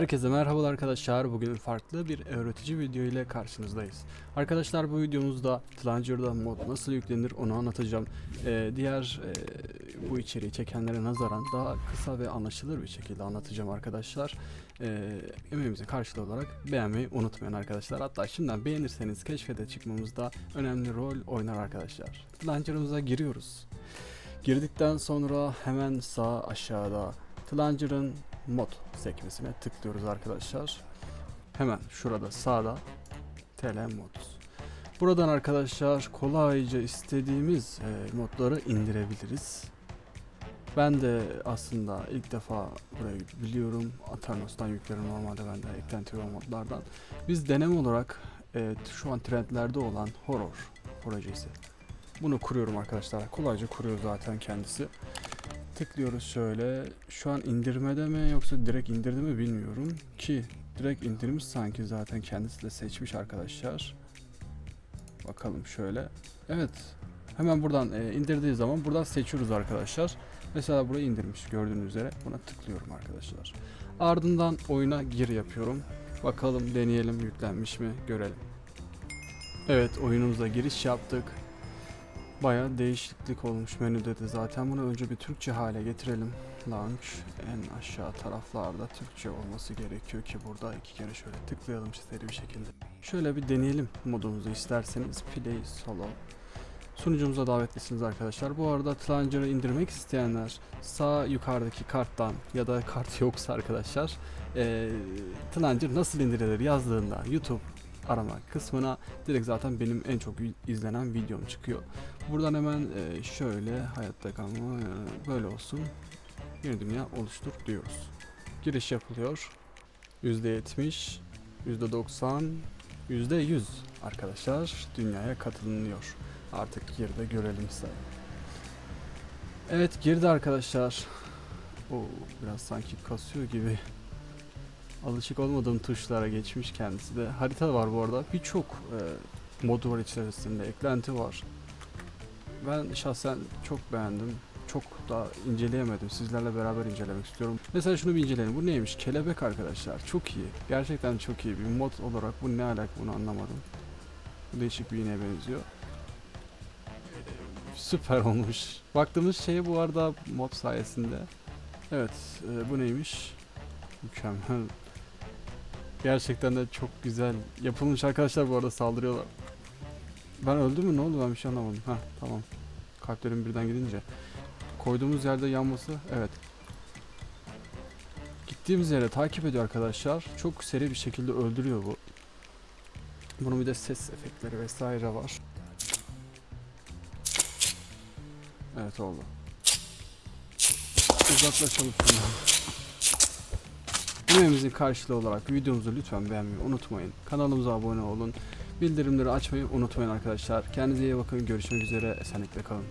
Herkese merhabalar arkadaşlar. Bugün farklı bir öğretici video ile karşınızdayız. Arkadaşlar bu videomuzda Tlanger'da mod nasıl yüklenir onu anlatacağım. Ee, diğer e, bu içeriği çekenlere nazaran daha kısa ve anlaşılır bir şekilde anlatacağım arkadaşlar. Ee, emeğimize karşılığı olarak beğenmeyi unutmayın arkadaşlar. Hatta şimdiden beğenirseniz keşfete çıkmamızda önemli rol oynar arkadaşlar. Tlanger'ımıza giriyoruz. Girdikten sonra hemen sağ aşağıda Tlanger'ın mod sekmesine tıklıyoruz arkadaşlar. Hemen şurada sağda TL mod. Buradan arkadaşlar kolayca istediğimiz e, modları indirebiliriz. Ben de aslında ilk defa burayı biliyorum. Aternos'tan yüklerim normalde ben de eklenti modlardan. Biz deneme olarak e, şu an trendlerde olan horror projesi. Bunu kuruyorum arkadaşlar. Kolayca kuruyor zaten kendisi. Tıklıyoruz şöyle. Şu an indirmede mi yoksa direkt indirdi mi bilmiyorum. Ki direkt indirmiş sanki zaten kendisi de seçmiş arkadaşlar. Bakalım şöyle. Evet. Hemen buradan e, indirdiği zaman buradan seçiyoruz arkadaşlar. Mesela burayı indirmiş gördüğünüz üzere. Buna tıklıyorum arkadaşlar. Ardından oyuna gir yapıyorum. Bakalım deneyelim yüklenmiş mi görelim. Evet oyunumuza giriş yaptık. Baya değişiklik olmuş menüde de zaten bunu önce bir Türkçe hale getirelim. Launch en aşağı taraflarda Türkçe olması gerekiyor ki burada iki kere şöyle tıklayalım seri bir şekilde. Şöyle bir deneyelim modumuzu isterseniz Play Solo. Sunucumuza davetlisiniz arkadaşlar. Bu arada Tlanger'ı indirmek isteyenler sağ yukarıdaki karttan ya da kart yoksa arkadaşlar eee Tlanger nasıl indirilir yazdığında YouTube arama kısmına direkt zaten benim en çok izlenen videom çıkıyor. Buradan hemen e, şöyle hayatta kalma e, böyle olsun. Bir dünya oluştur diyoruz. Giriş yapılıyor. %70, %90, %100 arkadaşlar dünyaya katılınıyor. Artık gir de görelim size. Evet girdi arkadaşlar. Oo, biraz sanki kasıyor gibi. Alışık olmadığım tuşlara geçmiş kendisi de. Harita var bu arada. Birçok e, mod var içerisinde. Eklenti var. Ben şahsen çok beğendim. Çok da inceleyemedim. Sizlerle beraber incelemek istiyorum. Mesela şunu bir inceleyelim. Bu neymiş? Kelebek arkadaşlar. Çok iyi. Gerçekten çok iyi. Bir mod olarak bu ne alaka bunu anlamadım. Bu değişik bir iğneye benziyor. Süper olmuş. Baktığımız şey bu arada mod sayesinde. Evet. e, bu neymiş? Mükemmel. Gerçekten de çok güzel yapılmış arkadaşlar bu arada saldırıyorlar. Ben öldüm mü ne oldu ben bir şey anlamadım. Ha tamam. Kalplerim birden gidince. Koyduğumuz yerde yanması evet. Gittiğimiz yere takip ediyor arkadaşlar. Çok seri bir şekilde öldürüyor bu. Bunun bir de ses efektleri vesaire var. Evet oldu. Uzaklaşalım şundan. Emeğimizin karşılığı olarak videomuzu lütfen beğenmeyi unutmayın. Kanalımıza abone olun. Bildirimleri açmayı unutmayın arkadaşlar. Kendinize iyi bakın. Görüşmek üzere. Esenlikle kalın.